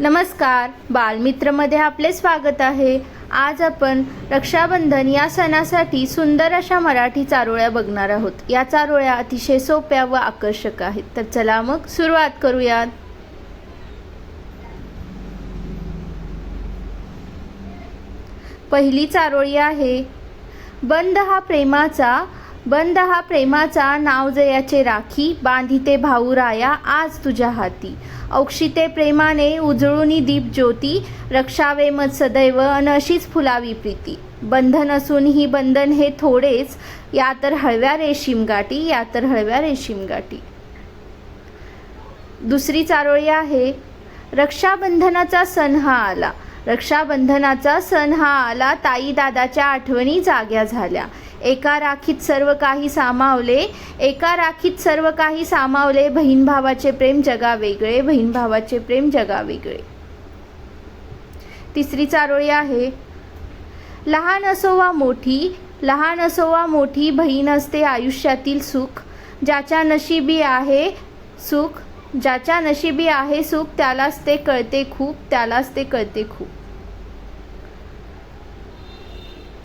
नमस्कार बालमित्रमध्ये आपले स्वागत आहे. आज आपण रक्षाबंधन या सणासाठी सुंदर अशा मराठी चारोळ्या बघणार आहोत. या चारोळ्या अतिशय सोप्या व आकर्षक आहेत. तर चला मग सुरुवात करूयात. पहिली चारोळी आहे बंद हा प्रेमाचा बंद हा प्रेमाचा नाव जयाचे राखी बांधिते भाऊ राया आज तुझ्या हाती. औक्षिते प्रेमाने उजळूनी दीप ज्योती रक्षावे मत सदैव अन अशीच फुलावी प्रीती. बंधन असून ही बंधन हे थोडेच या तर हळव्या रेशीम गाठी या तर हळव्या रेशीम गाठी. दुसरी चारोळी आहे रक्षाबंधनाचा सण हा आला. रक्षाबंधनाचा सण हा आला ताई दादाच्या आठवणी जाग्या झाल्या. एका राखीत सर्व काही सामावले एका राखीत सर्व काही सामावले बहीण भावाचे प्रेम जगा वेगळे बहीण भावाचे प्रेम जगा वेगळे. तिसरी चारोळी आहे. लहान असो वा मोठी लहान असो वा मोठी बहीण असते आयुष्यातील सुख. ज्याच्या नशिबी आहे सुख ज्याच्या नशिबी आहे सुख त्यालाच ते कळते खूप त्यालाच ते कळते खूप.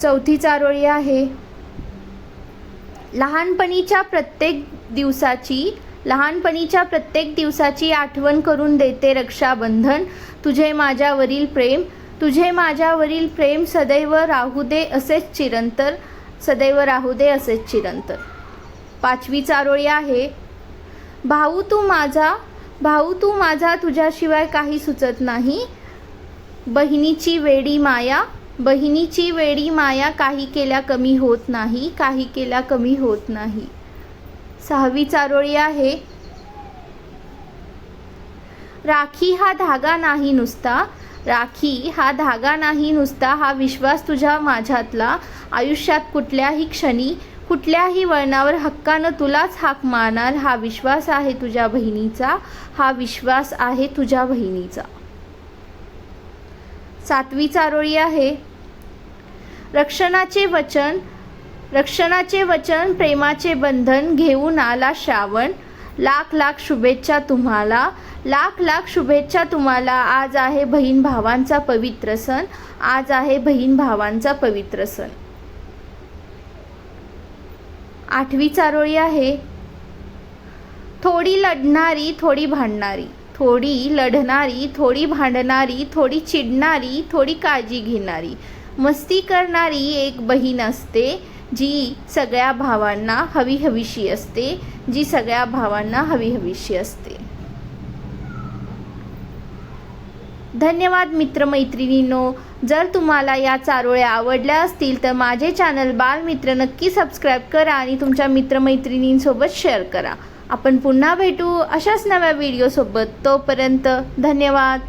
चौथी चारोळी आहे. लहानपणीच्या प्रत्येक दिवसाची लहानपणीच्या प्रत्येक दिवसाची आठवण करून देते रक्षाबंधन. तुझे माझ्यावरील प्रेम तुझे माझ्यावरील प्रेम सदैव राहू दे असेच चिरंतर सदैव राहू दे असेच चिरंतर. पाचवी चारोळी आहे भाऊ तू माझा भाऊ तू माझा तुझ्याशिवाय काही सुचत नाही. बहिणीची वेडी माया बहिणीची वेळी माया काही केल्या कमी होत नाही काही केल्या कमी होत नाही. सहावी चारोळी आहे. राखी हा धागा नाही नुसता. राखी हा धागा नाही नुसता हा विश्वास तुझ्या माझ्यातला. आयुष्यात कुठल्याही क्षणी कुठल्याही वळणावर हक्कानं तुलाच हाक मारणार हा विश्वास आहे तुझ्या बहिणीचा हा विश्वास आहे तुझ्या बहिणीचा. सातवी चारोळी आहे. रक्षणाचे वचन रक्षणाचे वचन प्रेमाचे बंधन घेऊन आला श्रावण. लाख लाख शुभेच्छा तुम्हाला. लाख लाख शुभेच्छा तुम्हाला. आज आहे बहीण भावांचा पवित्र सण. आज आहे बहीण भावांचा पवित्र सण. आठवी चारोळी आहे. थोडी लढणारी थोडी भांडणारी. थोडी लढणारी थोडी भांडणारी थोडी चिडणारी थोडी काळजी घेणारी. मस्ती करणारी एक बहीण असते जी सगळ्या भावांना हवी हवीशी असते जी सगळ्या भावांना हवी हवीशी असते. धन्यवाद मित्रमैत्रिणींनो. जर तुम्हाला या चारोळ्या आवडल्या असतील तर माझे चॅनल बालमित्र नक्की सबस्क्राईब करा आणि तुमच्या मित्रमैत्रिणींसोबत शेअर करा. आपण पुन्हा भेटू अशाच नव्या व्हिडिओसोबत. तोपर्यंत धन्यवाद.